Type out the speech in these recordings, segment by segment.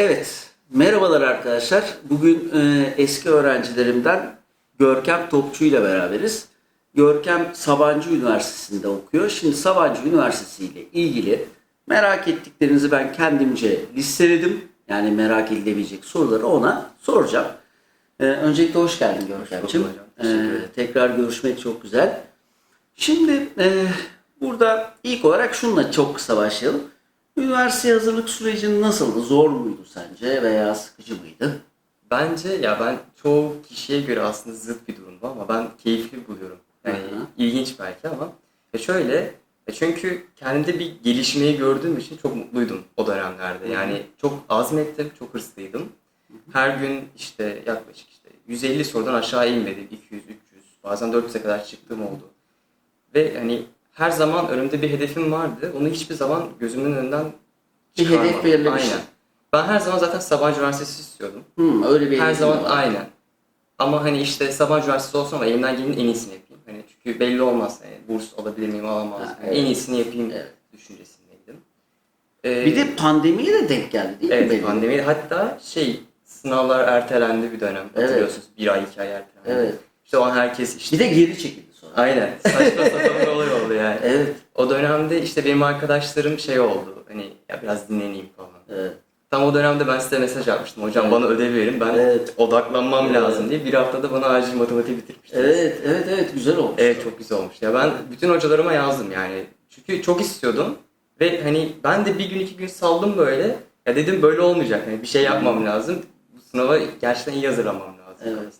Evet, merhabalar arkadaşlar. Bugün e, eski öğrencilerimden Görkem Topçu ile beraberiz. Görkem Sabancı Üniversitesi'nde okuyor. Şimdi Sabancı Üniversitesi ile ilgili merak ettiklerinizi ben kendimce listeledim. Yani merak edilebilecek soruları ona soracağım. E, öncelikle hoş geldin Görkemciğim. E, tekrar görüşmek çok güzel. Şimdi e, burada ilk olarak şununla çok kısa başlayalım. Üniversite hazırlık sürecin nasıldı? Zor muydu sence veya sıkıcı mıydı? Bence ya ben çoğu kişiye göre aslında zıt bir durumda ama ben keyifli buluyorum. Yani Hı hı. ilginç belki ama ya şöyle ya çünkü kendimde bir gelişmeyi gördüğüm için çok mutluydum o dönemlerde. Yani çok azmettim, çok hırslıydım. Her gün işte yaklaşık işte 150 sorudan aşağı inmedim. 200, 300, bazen 400'e kadar çıktığım oldu. Ve hani her zaman önümde bir hedefim vardı. Onu hiçbir zaman gözümün önünden Bir hedef belirlemişsin. Aynen. Ben her zaman zaten Sabancı Üniversitesi istiyordum. Hmm, öyle bir Her zaman var. aynen. Ama hani işte Sabancı Üniversitesi olsun ama elimden gelenin en iyisini yapayım. Hani çünkü belli olmaz. Yani burs alabilir miyim alamaz Ha, mıyım. evet. En iyisini yapayım Evet. düşüncesindeydim. Ee, Bir de pandemiye de denk geldi değil mi? evet benim? hatta şey sınavlar ertelendi bir dönem. Evet. Hatırlıyorsunuz bir ay iki ay ertelendi. Evet. İşte o an herkes işte Bir de geri çekildi sonra. aynen saçma sapan bir olay oldu yani. Evet. O dönemde işte benim arkadaşlarım şey oldu. Hani ya biraz dinleneyim falan. Evet. Tam o dönemde ben size mesaj atmıştım. Hocam Evet. bana ödev verin. Ben Evet. odaklanmam Evet. lazım diye. Bir haftada bana acil matematik bitirmiştiniz. Evet, evet, evet güzel olmuş. Evet çok güzel olmuş. Ya ben bütün hocalarıma yazdım yani. Çünkü çok istiyordum. Ve hani ben de bir gün iki gün saldım böyle. Ya dedim böyle olmayacak. Hani bir şey yapmam lazım. Bu sınava gerçekten iyi hazırlanmam lazım. Evet.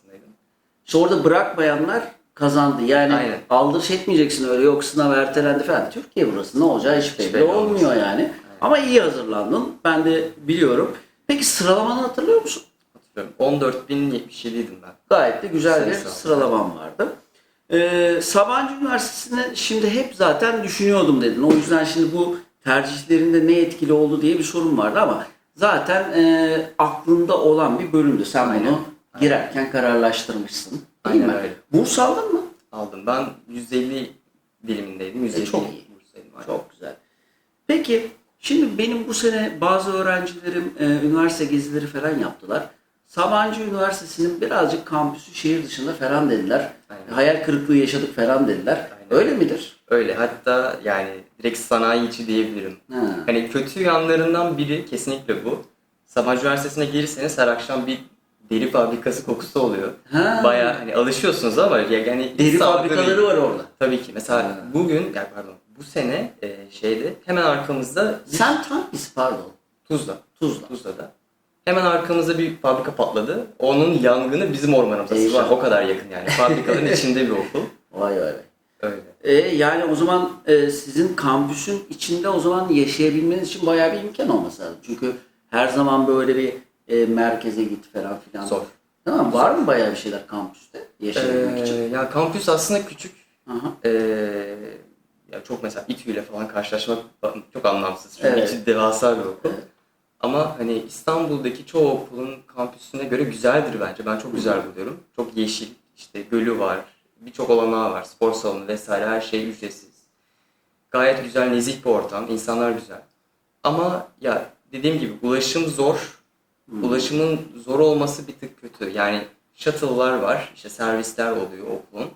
İşte orada bırakmayanlar kazandı. Yani Aynen. aldırış etmeyeceksin öyle yok sınav ertelendi falan. Türkiye burası ne olacağı hiç belli belli olmuyor olmaz. yani. Ama iyi hazırlandın. Ben de biliyorum. Peki sıralamanı hatırlıyor musun? Hatırlıyorum. 14.077 idim ben. Gayet de güzel bir Sayısal. sıralaman vardı. Ee, Sabancı Üniversitesi'ni şimdi hep zaten düşünüyordum dedin. O yüzden şimdi bu tercihlerinde ne etkili oldu diye bir sorun vardı ama zaten e, aklında olan bir bölümdü. Sen Aynen. bunu girerken kararlaştırmışsın. Değil Aynen mi? öyle. Burs aldın mı? Aldım. Ben 150 dilimindeydim. 150 E, çok iyi. burstaydım. Aynen. Çok güzel. Peki şimdi benim bu sene bazı öğrencilerim e, üniversite gezileri falan yaptılar. Sabancı Üniversitesi'nin birazcık kampüsü şehir dışında falan dediler. Aynen. Hayal kırıklığı yaşadık falan dediler. Aynen. Öyle midir? Öyle. Hatta yani direkt sanayi içi diyebilirim. Ha. Hani kötü yanlarından biri kesinlikle bu. Sabancı Üniversitesi'ne girirseniz her akşam bir deri fabrikası kokusu oluyor. Ha. Bayağı hani alışıyorsunuz ama ya yani Deri fabrikaları var orada. Tabii ki. Mesela Ha. bugün, yani pardon, bu sene e, şeyde hemen arkamızda bir Sen hangisi pardon? Tuzla. Tuzla. Tuzla'da. Hemen arkamızda bir fabrika patladı. Onun yangını bizim ormanımıza Eyvah. sıçradı. O kadar yakın yani. Fabrikaların içinde bir okul. Vay vay vay. Öyle. E, yani o zaman e, sizin kampüsün içinde o zaman yaşayabilmeniz için bayağı bir imkan olması lazım. Çünkü her zaman böyle bir e, merkeze git falan filan. Zor. Tamam var mı bayağı bir şeyler kampüste yaşayabilmek Ee, için? ya kampüs aslında küçük. Aha. Ee, ya çok mesela İTÜ ile falan karşılaşmak çok anlamsız. Çünkü Evet. İTÜ devasa bir okul. Evet. Ama hani İstanbul'daki çoğu okulun kampüsüne göre güzeldir bence. Ben çok güzel buluyorum. Çok yeşil, işte gölü var, birçok olanağı var, spor salonu vesaire her şey ücretsiz. Gayet güzel, nezih bir ortam, insanlar güzel. Ama ya dediğim gibi ulaşım zor. Ulaşımın zor olması bir tık kötü. Yani shuttle'lar var, işte servisler oluyor okulun.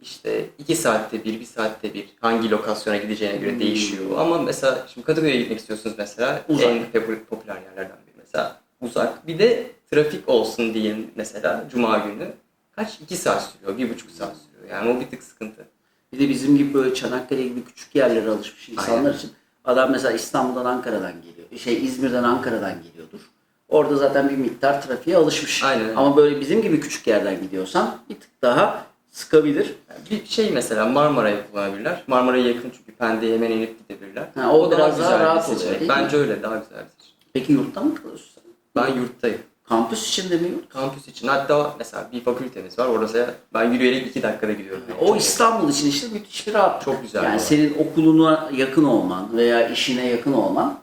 İşte iki saatte bir, bir saatte bir hangi lokasyona gideceğine göre Hmm. değişiyor. Ama mesela şimdi Kadıköy'e gitmek istiyorsunuz mesela Uzak. en popüler, popüler yerlerden biri mesela uzak. Bir de trafik olsun diyelim mesela Cuma günü kaç? iki saat sürüyor, bir buçuk saat sürüyor. Yani o bir tık sıkıntı. Bir de bizim gibi böyle Çanakkale gibi küçük yerlere alışmış insanlar Aynen. için adam mesela İstanbul'dan Ankara'dan geliyor. Şey İzmir'den Ankara'dan geliyordur. Orada zaten bir miktar trafiğe alışmış. Aynen. Ama böyle bizim gibi küçük yerden gidiyorsan bir tık daha sıkabilir. Bir şey mesela Marmara'yı kullanabilirler. Marmara'ya yakın çünkü Pendik'e hemen inip gidebilirler. Ha, o biraz daha bir rahat oluyor, değil mi? Bence öyle daha güzel bir seçenek. Peki yurtta mı kalıyorsun sen? Ben yurttayım. Kampüs içinde mi yurt? Kampüs için hatta mesela bir fakültemiz var. Orası ben yürüyerek iki dakikada gidiyorum. Yani O çok- İstanbul için işte müthiş bir rahat. Çok güzel Yani senin okuluna yakın olman veya işine yakın olman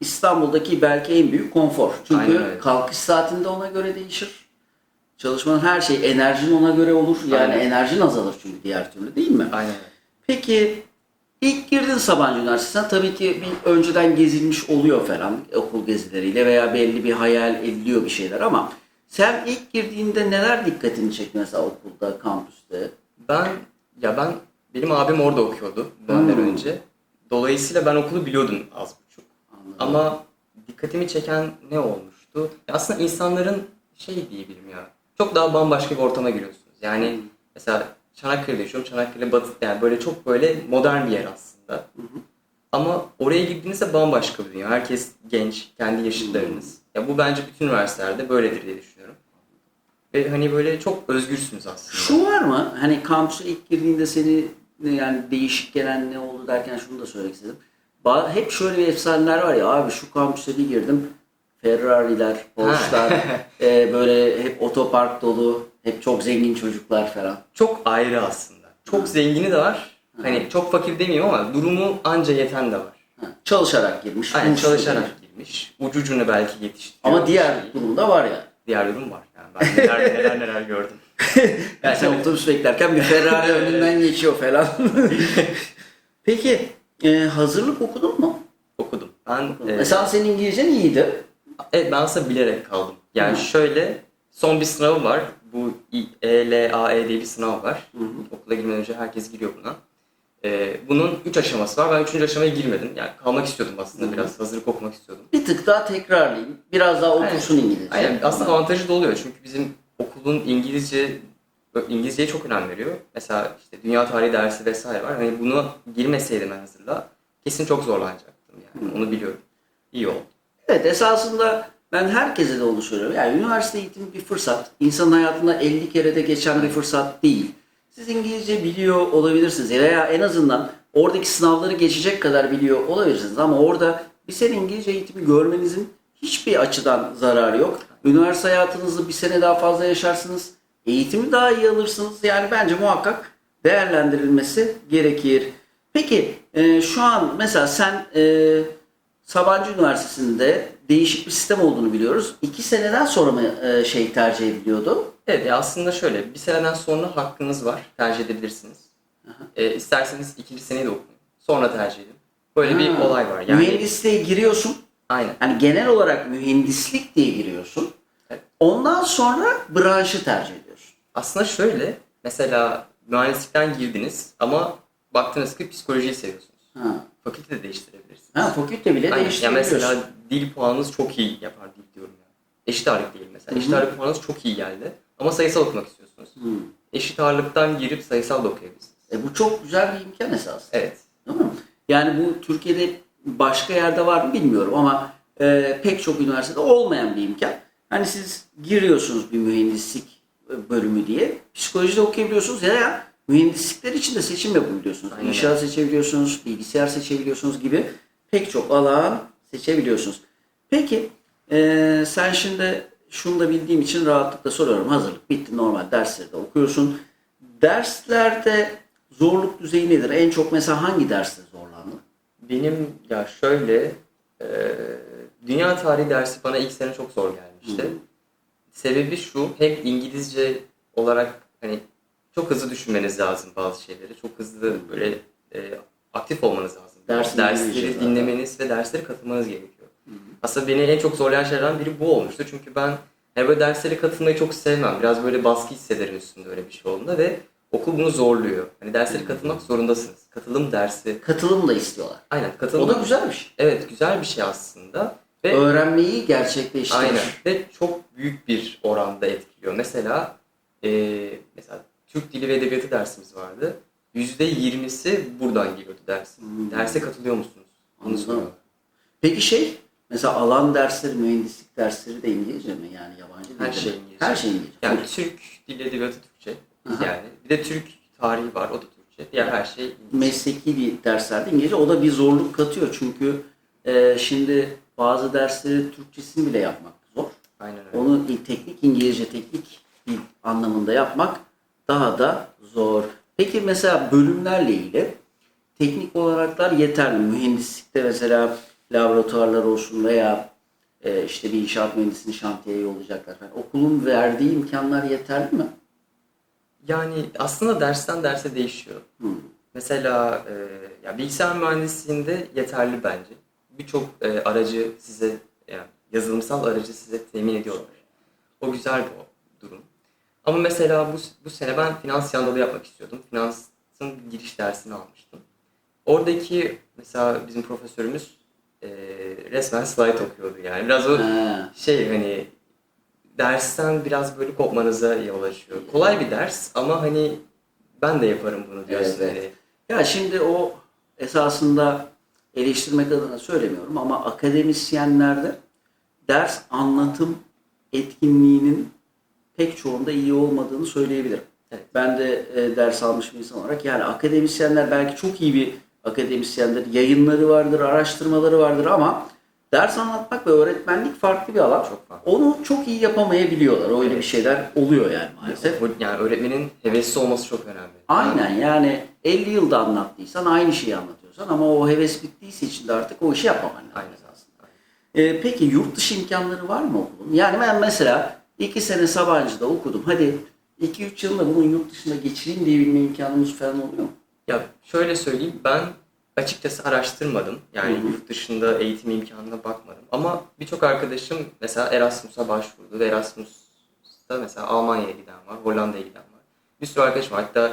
İstanbul'daki belki en büyük konfor. Çünkü Aynen öyle. kalkış saatinde ona göre değişir. Çalışmanın her şey, enerjin ona göre olur. Yani Aynen. enerjin azalır çünkü diğer türlü değil mi? Aynen. Peki İlk girdin Sabancı Üniversitesi'ne tabii ki bir önceden gezilmiş oluyor falan okul gezileriyle veya belli bir hayal ediliyor bir şeyler ama sen ilk girdiğinde neler dikkatini çekti mesela okulda, kampüste? Ben ya ben benim abim orada okuyordu benden Hmm. önce. Dolayısıyla ben okulu biliyordum az. Ama dikkatimi çeken ne olmuştu? Ya aslında insanların şey diyebilirim ya. Çok daha bambaşka bir ortama giriyorsunuz. Yani mesela Çanakkale'de yaşıyorum. Çanakkale batı yani böyle çok böyle modern bir yer aslında. Ama oraya girdiğinizde bambaşka bir dünya. Herkes genç, kendi yaşıtlarınız. Ya bu bence bütün üniversitelerde böyledir diye düşünüyorum. Ve hani böyle çok özgürsünüz aslında. Şu var mı? Hani kampüse ilk girdiğinde seni yani değişik gelen ne oldu derken şunu da söylemek istedim. Ba- Hep şöyle bir efsaneler var ya abi şu kampüse bir girdim. Ferrari'ler, Porsche'lar, e, böyle hep otopark dolu, hep çok zengin çocuklar falan. çok ayrı aslında. Çok zengini de var. Hani çok fakir demeyeyim ama durumu anca yeten de var. Ha, Çalışarak girmiş. Aynen burslu çalışarak girmiş. girmiş. Ucucuna belki yetiştiriyor. Ama diğer durumda var ya. diğer durum var. Yani ben neler neler neler gördüm. Yani sen otobüs beklerken bir Ferrari önünden geçiyor falan. Peki e, hazırlık okudun mu? Okudum. Ben e, Mesela senin İngilizcen iyiydi. evet ben aslında bilerek kaldım. Yani Hı. şöyle son bir sınavı var. Bu ELAE diye bir sınav var. Okula girmeden önce herkes giriyor buna. E, bunun 3 aşaması var. Ben 3. aşamaya girmedim. Yani kalmak istiyordum aslında Hı biraz. Hazırlık okumak istiyordum. Bir tık daha tekrarlayayım. Biraz daha otursun İngilizce. Aynen. Aslında avantajı da oluyor. Çünkü bizim okulun İngilizce İngilizceye çok önem veriyor. Mesela işte dünya tarihi dersi vesaire var. Hani bunu girmeseydim ben hazırla kesin çok zorlanacaktım yani. Onu biliyorum. İyi oldu. Evet esasında ben herkese de onu söylüyorum. Yani üniversite eğitimi bir fırsat. İnsanın hayatında 50 kere de geçen bir fırsat değil. Siz İngilizce biliyor olabilirsiniz veya en azından oradaki sınavları geçecek kadar biliyor olabilirsiniz ama orada bir sene İngilizce eğitimi görmenizin hiçbir açıdan zararı yok. Üniversite hayatınızı bir sene daha fazla yaşarsınız. Eğitimi daha iyi alırsınız. Yani bence muhakkak değerlendirilmesi gerekir. Peki e, şu an mesela sen e, Sabancı Üniversitesi'nde değişik bir sistem olduğunu biliyoruz. İki seneden sonra mı e, şey tercih ediliyordu? Evet ya aslında şöyle bir seneden sonra hakkınız var. Tercih edebilirsiniz. E, isterseniz ikinci seneyi de okuyun. Sonra tercih edin. Böyle bir Ha. olay var. Yani Mühendisliğe giriyorsun. aynen. Yani genel olarak mühendislik diye giriyorsun. Evet. Ondan sonra branşı tercih ediyorsun. Aslında şöyle mesela mühendislikten girdiniz ama baktınız ki psikolojiyi seviyorsunuz. Ha, Fakülte de değiştirebilirsiniz. ha fakülte bile Aynen. Ya değiştirebiliyorsun. mesela dil puanınız çok iyi yapar dil diyorum yani. Eşit ağırlık değil mesela. Eşit Hı hı. ağırlık puanınız çok iyi geldi. Ama sayısal okumak istiyorsunuz. Hmm. Eşit ağırlıktan girip sayısal da okuyabilirsiniz. E, bu çok güzel bir imkan esas. Evet. Değil mi? Yani bu Türkiye'de başka yerde var mı bilmiyorum ama e, pek çok üniversitede olmayan bir imkan. Hani siz giriyorsunuz bir mühendislik bölümü diye. Psikolojide okuyabiliyorsunuz ya da mühendislikler için de seçim yapabiliyorsunuz. Aynen İnşaat seçebiliyorsunuz, bilgisayar seçebiliyorsunuz gibi pek çok alan seçebiliyorsunuz. Peki e, sen şimdi şunu da bildiğim için rahatlıkla soruyorum. Hazırlık bitti normal dersleri de okuyorsun. Derslerde zorluk düzeyi nedir? En çok mesela hangi derste zorlandın? Benim ya şöyle e, dünya tarihi dersi bana ilk sene çok zor gelmişti. Hı. Sebebi şu hem İngilizce olarak hani çok hızlı düşünmeniz lazım bazı şeyleri. Çok hızlı böyle e, aktif olmanız lazım. Ders dersleri zaten. dinlemeniz ve dersleri katılmanız gerekiyor. Aslında beni en çok zorlayan şeylerden biri bu olmuştu. Çünkü ben hani böyle derslere katılmayı çok sevmem. Biraz böyle baskı hissederim üstünde öyle bir şey olduğunda ve okul bunu zorluyor. Hani derslere katılmak zorundasınız. Katılım dersi. Katılım da istiyorlar. Aynen O katılım. da güzel bir şey. Evet güzel bir şey aslında. Ve Öğrenmeyi gerçekleştirir. aynen ve çok büyük bir oranda etkiliyor. Mesela eee mesela Türk Dili ve Edebiyatı dersimiz vardı. %20'si buradan geliyordu dersin. Hmm. Derse katılıyor musunuz? Anladım. Peki şey, mesela alan dersleri, mühendislik dersleri de İngilizce mi? Yani yabancı değil Her şey İngilizce. Her şey İngilizce. Yani Türk Dili Edebiyatı Türkçe. Aha. Yani bir de Türk tarihi var o da Türkçe. Diğer her şey İngilizce. Mesleki bir derslerde İngilizce. O da bir zorluk katıyor. Çünkü e, şimdi bazı dersleri Türkçesini bile yapmak zor. Aynen öyle. Onu teknik İngilizce, teknik dil anlamında yapmak daha da zor. Peki mesela bölümlerle ilgili teknik olaraklar yeterli. Mühendislikte mesela laboratuvarlar olsun veya e, işte bir inşaat mühendisini şantiyeye yollayacaklar falan. Okulun verdiği imkanlar yeterli mi? Yani aslında dersten derse değişiyor. Hmm. Mesela e, ya bilgisayar mühendisliğinde yeterli bence. Birçok e, aracı size yani yazılımsal aracı size temin ediyorlar. O güzel bir durum. Ama mesela bu, bu sene ben finans yandalı yapmak istiyordum. Finansın giriş dersini almıştım. Oradaki mesela bizim profesörümüz e, resmen slide okuyordu yani. Biraz o Ha. şey hani dersten biraz böyle kopmanıza yol açıyor. Kolay bir ders ama hani ben de yaparım bunu diyorsun. Evet, hani. Ya şimdi o esasında eleştirmek adına söylemiyorum ama akademisyenlerde ders anlatım etkinliğinin pek çoğunda iyi olmadığını söyleyebilirim. Evet. Ben de e, ders almış bir insan olarak yani akademisyenler belki çok iyi bir akademisyendir. Yayınları vardır, araştırmaları vardır ama ders anlatmak ve öğretmenlik farklı bir alan. Çok farklı. Onu çok iyi yapamayabiliyorlar. Öyle bir şeyler oluyor yani maalesef. Yani öğretmenin hevesli olması çok önemli. Aynen yani 50 yılda anlattıysan aynı şeyi anlatıyorsan ama o heves bittiyse içinde artık o işi yapmaman lazım Aynen. aslında. Ee, peki yurt dışı imkanları var mı okulun? Yani ben mesela 2 sene Sabancı'da okudum. Hadi 2-3 yılda bunun yurt dışında geçireyim diyebilme imkanımız falan oluyor mu? Ya şöyle söyleyeyim ben açıkçası araştırmadım. Yani Hı hı. yurt dışında eğitim imkanına bakmadım. Ama birçok arkadaşım mesela Erasmus'a başvurdu. ve Erasmus'ta mesela Almanya'ya giden var, Hollanda'ya giden var. Bir sürü arkadaşım var. Hatta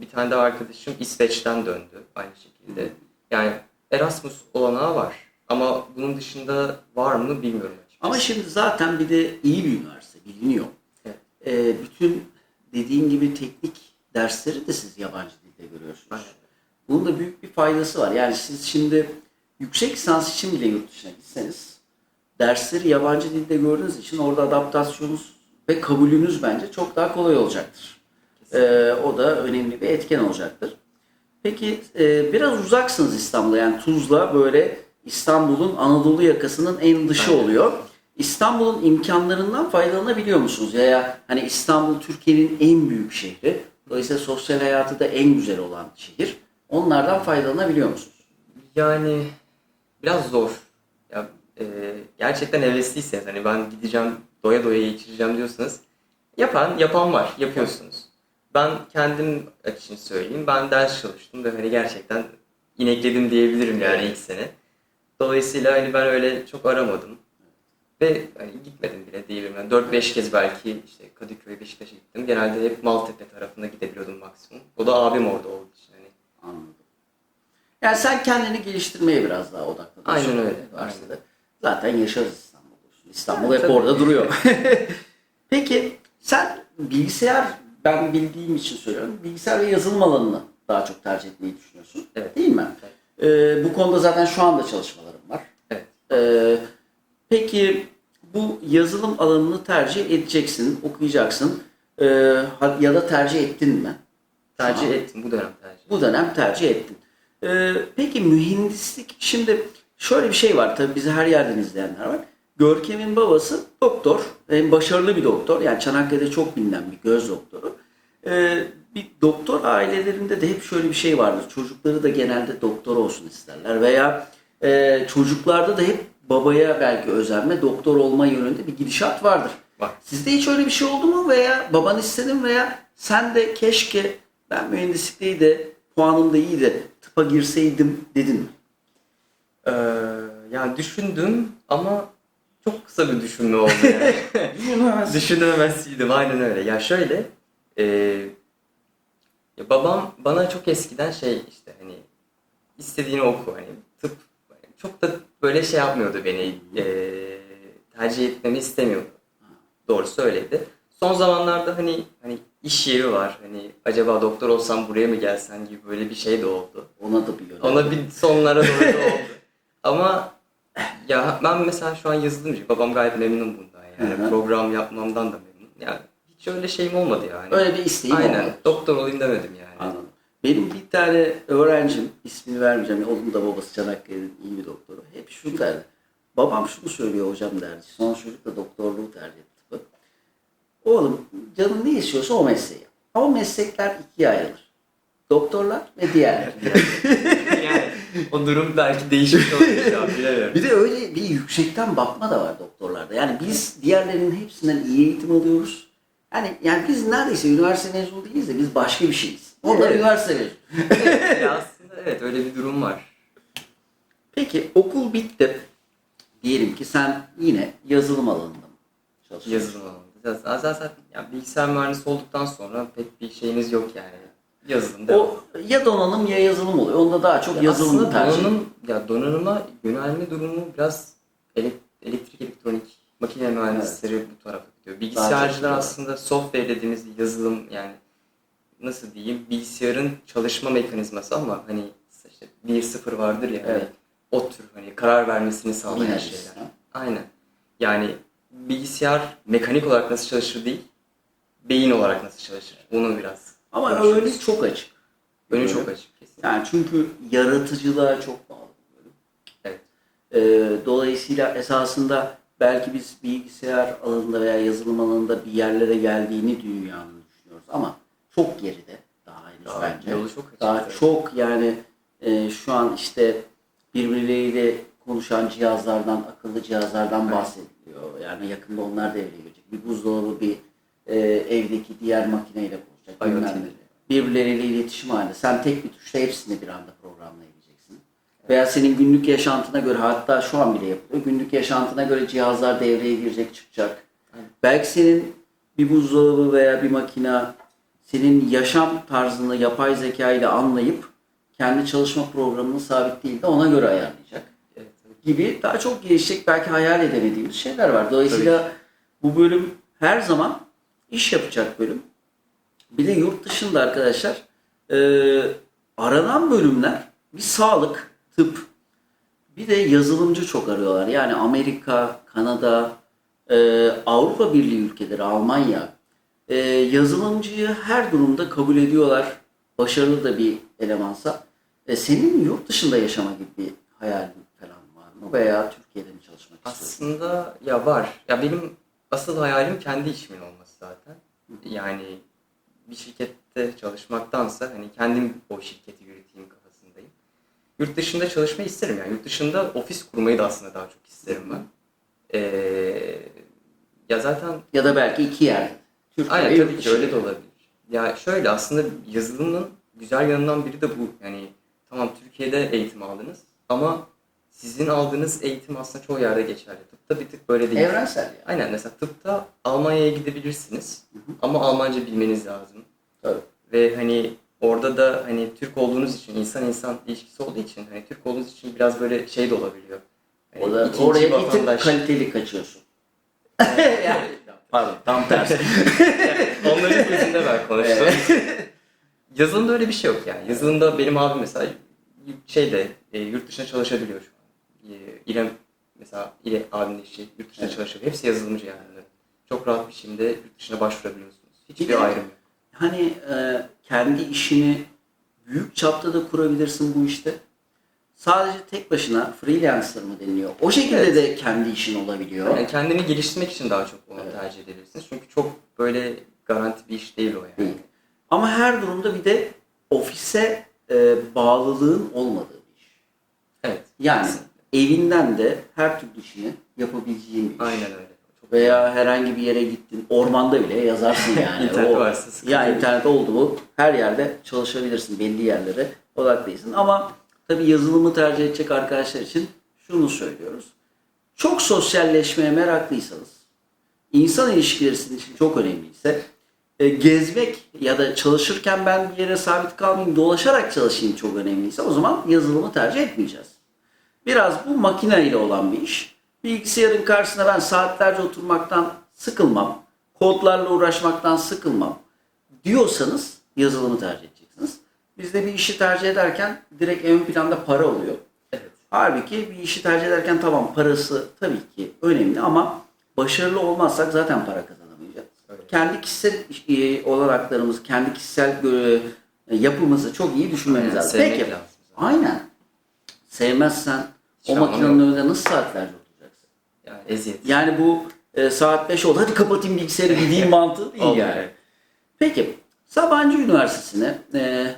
bir tane daha arkadaşım İsveç'ten döndü aynı şekilde. Yani Erasmus olanağı var. Ama bunun dışında var mı bilmiyorum açıkçası. Ama şimdi zaten bir de iyi bir üniversite biliniyor. Evet. Ee, bütün dediğin gibi teknik dersleri de siz yabancı dilde görüyorsunuz. Aynen. Bunun da büyük bir faydası var. Yani siz şimdi yüksek lisans için bile yurt dışına gitseniz dersleri yabancı dilde gördüğünüz için orada adaptasyonunuz ve kabulünüz bence çok daha kolay olacaktır. Ee, o da önemli bir etken olacaktır. Peki e, biraz uzaksınız İstanbul'a yani Tuzla böyle İstanbul'un Anadolu yakasının en dışı Aynen. oluyor. İstanbul'un imkanlarından faydalanabiliyor musunuz? Ya, ya hani İstanbul Türkiye'nin en büyük şehri. Dolayısıyla sosyal hayatı da en güzel olan şehir. Onlardan faydalanabiliyor musunuz? Yani biraz zor. Ya e, gerçekten hevesliyseniz hani ben gideceğim doya doya geçireceğim diyorsanız yapan yapan var yapıyorsunuz. Ben kendim için söyleyeyim. Ben ders çalıştım ve hani gerçekten inekledim diyebilirim yani ilk sene. Dolayısıyla hani ben öyle çok aramadım. Ve hani gitmedim bile diyebilirim. Yani 4-5 kez belki işte Kadıköy, Beşiktaş'a gittim. Genelde hep Maltepe tarafına gidebiliyordum maksimum. O da abim orada olduğu için hani. Anladım. Yani sen kendini geliştirmeye biraz daha odaklanıyorsun. Aynen öyle, Üniversitede. Zaten yaşarız İstanbul'da. İstanbul Evet, hep tabii. orada duruyor. Peki sen bilgisayar ben bildiğim için söylüyorum. Bilgisayar ve yazılım alanını daha çok tercih etmeyi düşünüyorsun. Evet. Değil mi? Ee, bu konuda zaten şu anda çalışmalarım var. Evet. Ee, peki bu yazılım alanını tercih edeceksin, okuyacaksın. Ee, ya da tercih ettin mi? Tercih Tamam. ettim bu dönem tercih. Bu dönem tercih ettin. Ee, peki mühendislik, şimdi şöyle bir şey var tabii bizi her yerden izleyenler var. Görkem'in babası doktor, hem başarılı bir doktor. Yani Çanakkale'de çok bilinen bir göz doktoru. Ee, bir doktor ailelerinde de hep şöyle bir şey vardır. Çocukları da genelde doktor olsun isterler. Veya e, çocuklarda da hep babaya belki özenme, doktor olma yönünde bir gidişat vardır. Var. Sizde hiç öyle bir şey oldu mu veya baban istedi mi veya sen de keşke ben mühendislikteyi de puanım da iyi de tıpa girseydim dedin mi? Ee, yani düşündüm ama çok kısa bir düşünme oldu yani. Düşünememezsiydim aynen öyle. Ya şöyle, e, ya babam bana çok eskiden şey işte hani istediğini oku hani tıp çok da böyle şey yapmıyordu beni e, tercih etmemi istemiyordu. Doğrusu öyleydi. Son zamanlarda hani hani iş yeri var hani acaba doktor olsam buraya mı gelsen gibi böyle bir şey de oldu. Ona da bir. Ona bir sonlara doğru da oldu. Ama ya ben mesela şu an yazılımcı. Babam gayet memnun bundan yani. Hı hı. Program yapmamdan da memnun. Yani hiç öyle şeyim olmadı yani. Öyle bir isteğim Aynen. olmadı. Doktor olayım demedim yani. Anladım. Benim bir tane öğrencim, ismini vermeyeceğim, onun da babası Çanakkale'nin iyi bir doktoru. Hep şunu derdi. Babam şunu söylüyor hocam derdi. Son çocuk da doktorluğu tercih etti. Oğlum canın ne istiyorsa o mesleği yap. Ama meslekler ikiye ayrılır. Doktorlar ve diğerler. o durum belki değişmiş olabilir an bilemiyorum. Bir de öyle bir yüksekten bakma da var doktorlarda. Yani biz diğerlerinin hepsinden iyi eğitim alıyoruz. Yani yani biz neredeyse üniversite mezunu değiliz de biz başka bir şeyiz. Onlar Evet. üniversite mezunu. Evet, ya aslında evet öyle bir durum var. Peki okul bitti. Diyelim ki sen yine yazılım alanında çalışıyorsun? Yazılım alanında. Zaten yani bilgisayar mühendisi olduktan sonra pek bir şeyiniz yok yani. Yazılım. O ya donanım ya yazılım oluyor. Onda daha çok yazılım Aslında tercih. donanım, ya donanıma yönelme durumu biraz elek- elektrik, elektronik, makine mühendisleri bu tarafa gidiyor. Bilgisayarcılar aslında software dediğimiz yazılım yani nasıl diyeyim bilgisayarın çalışma mekanizması ama hani işte 1-0 vardır ya hani Evet. o tür hani karar vermesini sağlayan Yine şeyler. Aynen. Yani bilgisayar mekanik olarak nasıl çalışır değil, beyin olarak nasıl çalışır. Bunu biraz Ama konuşuruz. önü çok açık. Öyle. çok açık kesin. Yani çünkü yaratıcılığa çok bağlı. bir bölüm. Evet. Ee, dolayısıyla esasında belki biz bilgisayar alanında veya yazılım alanında bir yerlere geldiğini dünyanın düşünüyoruz ama çok geride daha henüz Daha bence. yolu çok açık Daha zaten. çok yani e, şu an işte birbirleriyle konuşan cihazlardan, akıllı cihazlardan Evet. bahsediliyor. Yani yakında onlar devreye girecek. Bir buzdolabı bir e, evdeki diğer makineyle konuşacak. IoT bilmem ne. dedi. Birbirleriyle iletişim halinde. Sen tek bir tuşla hepsini bir anda programlayabileceksin. Veya senin günlük yaşantına göre hatta şu an bile yapılıyor. Günlük yaşantına göre cihazlar devreye girecek, çıkacak. Belki senin bir buzdolabı veya bir makina senin yaşam tarzını yapay zeka ile anlayıp kendi çalışma programını sabit değil de ona göre ayarlayacak Evet, tabii. gibi daha çok gelişecek belki hayal edemediğimiz şeyler var. Dolayısıyla bu bölüm her zaman iş yapacak bölüm. Bir de yurt dışında arkadaşlar e, aranan bölümler bir sağlık, tıp, bir de yazılımcı çok arıyorlar. Yani Amerika, Kanada, e, Avrupa Birliği ülkeleri, Almanya e, yazılımcıyı her durumda kabul ediyorlar. Başarılı da bir elemansa. E, senin yurt dışında yaşama gibi bir hayalin falan var mı? Veya Türkiye'de mi çalışmak istiyorsun? Aslında ya var. Ya benim asıl hayalim kendi işimin olması zaten. Yani bir şirkette çalışmaktansa hani kendim o şirketi yöneteyim kafasındayım. Yurt dışında çalışmayı isterim yani. Yurt dışında ofis kurmayı da aslında daha çok isterim ben. Ee, ya zaten Ya da belki iki yerde. Türkiye Aynen tabii ki öyle de olabilir. Ya şöyle aslında yazılımın güzel yanından biri de bu. Yani tamam Türkiye'de eğitim aldınız ama sizin aldığınız eğitim aslında çoğu yerde geçerli. Tıpta bir tık böyle değil. Evrensel yani. Aynen mesela tıpta Almanya'ya gidebilirsiniz ama Almanca bilmeniz lazım. Tabii. Ve hani orada da hani Türk olduğunuz için insan insan ilişkisi olduğu için hani Türk olduğunuz için biraz böyle şey de olabiliyor. Hani Orada, oraya bir vatandaş. kaliteli kaçıyorsun. yani, pardon tam tersi. Onların gözünde ben konuştum. Yazılımda öyle bir şey yok yani. Yazılımda benim abim mesela şeyde e, yurt dışına çalışabiliyor şu an. E, İrem mesela İrem abimin eşi yurt dışına Evet. çalışıyor. Hepsi yazılımcı yani. Çok rahat bir şekilde yurt dışına başvurabiliyorsunuz. Hiçbir Bir ayrım yok. hani e, kendi işini büyük çapta da kurabilirsin bu işte. Sadece tek başına freelancer mı deniliyor? O şekilde Evet. de kendi işin olabiliyor. Yani kendini geliştirmek için daha çok onu Evet. tercih edebilirsiniz. Çünkü çok böyle garanti bir iş değil o yani. Değil. Ama her durumda bir de ofise e, bağlılığın olmadığı bir iş. Evet. Yani kesinlikle. Evinden de her türlü işini yapabileceğin bir iş. Aynen öyle. Çok Veya herhangi bir yere gittin, ormanda bile yazarsın yani. İnternet O- varsa sıkıntı değil. internet oldu mu her yerde çalışabilirsin, belli yerlere odaklısın. Ama tabii yazılımı tercih edecek arkadaşlar için şunu söylüyoruz. Çok sosyalleşmeye meraklıysanız, insan ilişkileri sizin için çok önemliyse, e, gezmek ya da çalışırken ben bir yere sabit kalmayayım, dolaşarak çalışayım çok önemliyse o zaman yazılımı tercih etmeyeceğiz. Biraz bu makine ile olan bir iş. Bilgisayarın karşısına ben saatlerce oturmaktan sıkılmam. Kodlarla uğraşmaktan sıkılmam diyorsanız yazılımı tercih edeceksiniz. Biz de bir işi tercih ederken direkt ön planda para oluyor. Evet. Halbuki bir işi tercih ederken tamam parası tabii ki önemli ama başarılı olmazsak zaten para kazanamayacağız. Öyle. Kendi kişisel e, olanaklarımızı, kendi kişisel e, yapımızı çok iyi düşünmemiz Aynen, lazım. Peki, lazım aynen. Sevmezsen Hiç o makinenin yok. önünde nasıl saatlerce oturacaksın? Yani eziyet. Yani bu e, saat 5 oldu hadi kapatayım bilgisayarı gideyim mantığı değil yani. Peki Sabancı Üniversitesi'ne e,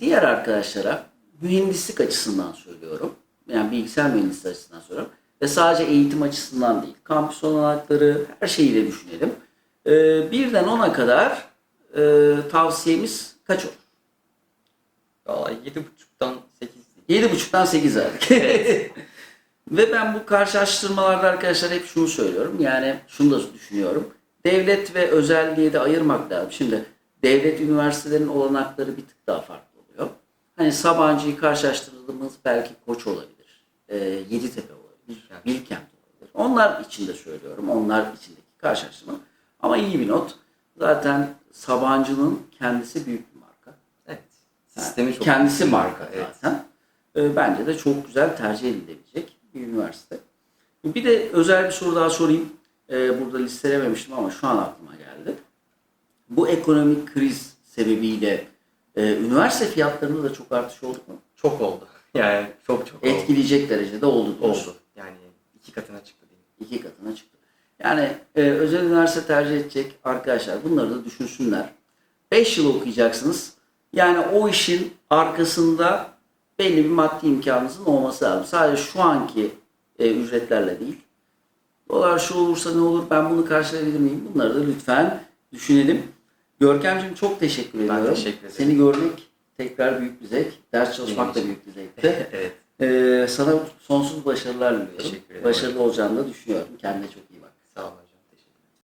diğer arkadaşlara mühendislik açısından söylüyorum. Yani bilgisayar mühendisliği açısından söylüyorum. Ve sadece eğitim açısından değil. Kampüs olanakları her şeyiyle düşünelim. E, birden ona kadar e, tavsiyemiz kaç olur? Valla 7.5'tan 8 7,5'tan 8 verdik. Ve ben bu karşılaştırmalarda arkadaşlar hep şunu söylüyorum. Yani şunu da düşünüyorum. Devlet ve özel diye de ayırmak lazım. Şimdi devlet üniversitelerinin olanakları bir tık daha farklı oluyor. Hani Sabancı'yı karşılaştırdığımız belki Koç olabilir. E, Yeditepe olabilir. Evet. Bilkent olabilir. Onlar için de söylüyorum. Onlar içindeki karşılaştırma. Ama iyi bir not. Zaten Sabancı'nın kendisi büyük bir marka. Evet. Sistemi çok Kendisi marka Evet. zaten. Ee, bence de çok güzel tercih edilebilecek bir üniversite. Bir de özel bir soru daha sorayım. Ee, burada listelememiştim ama şu an aklıma geldi. Bu ekonomik kriz sebebiyle e, üniversite fiyatlarında da çok artış oldu mu? Çok oldu. Yani çok çok oldu. Etkileyecek derecede oldu. diyorsun. Oldu. Yani iki katına çıktı diyeyim. İki katına çıktı. Yani e, özel üniversite tercih edecek arkadaşlar bunları da düşünsünler. 5 yıl okuyacaksınız. Yani o işin arkasında belli bir maddi imkanınızın olması lazım. Sadece şu anki e, ücretlerle değil. Dolar şu olursa ne olur ben bunu karşılayabilir miyim? Bunları da lütfen düşünelim. Görkemciğim çok teşekkür Ben ediyorum. teşekkür ederim. Seni görmek tekrar büyük bir zevk. Ders çalışmak da büyük bir zevkti. evet. Ee, sana sonsuz başarılar diliyorum. Teşekkür ederim. Başarılı olacağını da düşünüyorum. Kendine çok iyi.